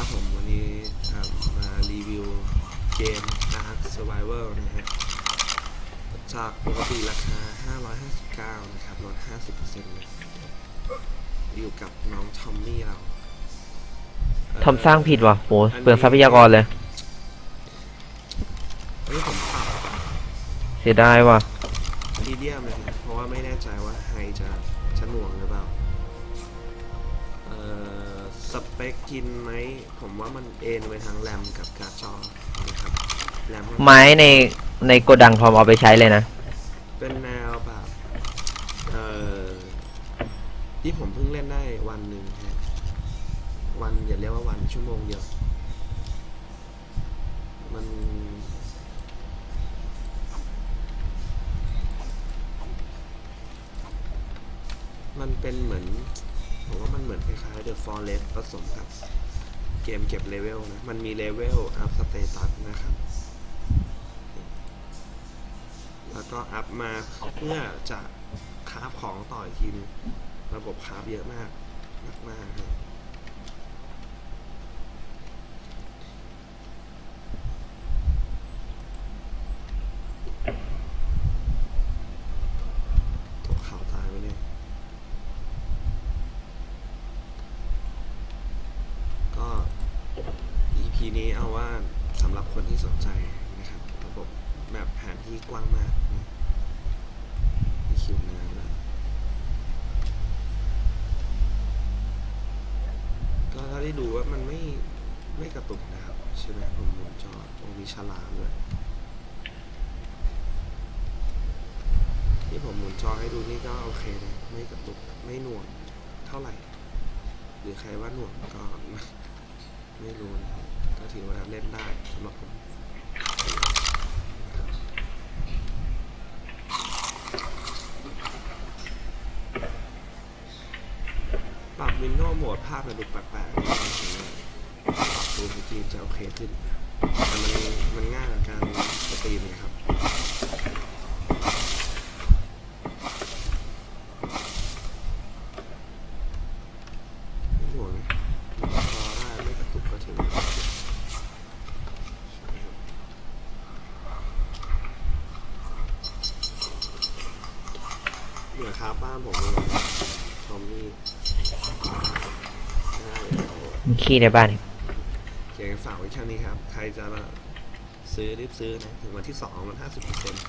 ครับผมวันนี้อ่ามารีวิวเกม Ark Survival นะฮะจากปกติราคา 559 นะครับลด 50%เลยอยู่กับน้องทอมมี่เราเทำสร้างผิดว่ะโหเปลืองทรัพยากรเลยอันนี้ผมปรับเสียดายว่ะมีเดียมเลยนะเพราะว่าไม่แน่ใจว่าไฮจะจะหน่วงหรือเปล่า เอ่อสเปคกินไหมผมว่ามันเอนไปทางแรมกับการ์ดจอนะครับแรมไม้ในในโกดังทอมเอาไปใช้เลยนะ เป็นแนวแบบเอ่อที่ผมเพิ่งเล่นได้วันหนึ่งฮะวันอย่าเรียกว่าวันชั่วโมงเดียว มัน มันเป็นเหมือน ผมว่ามันเหมือนคล้ายๆ The Forest ผสมกับเกมเก็บเลเวลนะ มันมีเลเวลอัพสเตตัสนะครับ แล้วก็อัพมาเพื่อจะคราฟของต่ออีกทีนึงระบบคราฟเยอะมาก มากมากๆครับตกข่าวตายไปเนี่ย ก็ EP นี้เอาว่าสำหรับคนที่สนใจนะครับระบบแบบแผนที่กว้างมากนะมีคิวน้ำแล้วก็ถ้าได้ดูว่ามันไม่ไม่กระตุกนะครับ ใช่ไหมผมหมุนจอโอ้มีฉลามด้วยที่ผมหมุนจอให้ดูนี่ก็โอเคนะไม่กระตุกไม่หน่วงเท่าไหร่ หรือใครว่าหน่วงก็ไม่รู้นะครับ ก็ถือว่าเล่นได้สำหรับผมปรับวินโดว์โหมดภาพมันดูแปลกๆปรับปรับดูจริงจะโอเคขึ้นแต่มันมันง่ายกับการสตรีมนะครับ ไม่ห่วงนะพอได้ไม่กระตุกก็ถือว่าโอเค เหนือคาบ้านผมเลยทอมมี่ได้เดี๋ยวมีขี้ในบ้านอีกเขียนฝากไว้แค่นี้ครับ ใครจะมาซื้อรีบซื้อนะถึงวันที่สองมันห้าสิบเปอร์เซ็นต์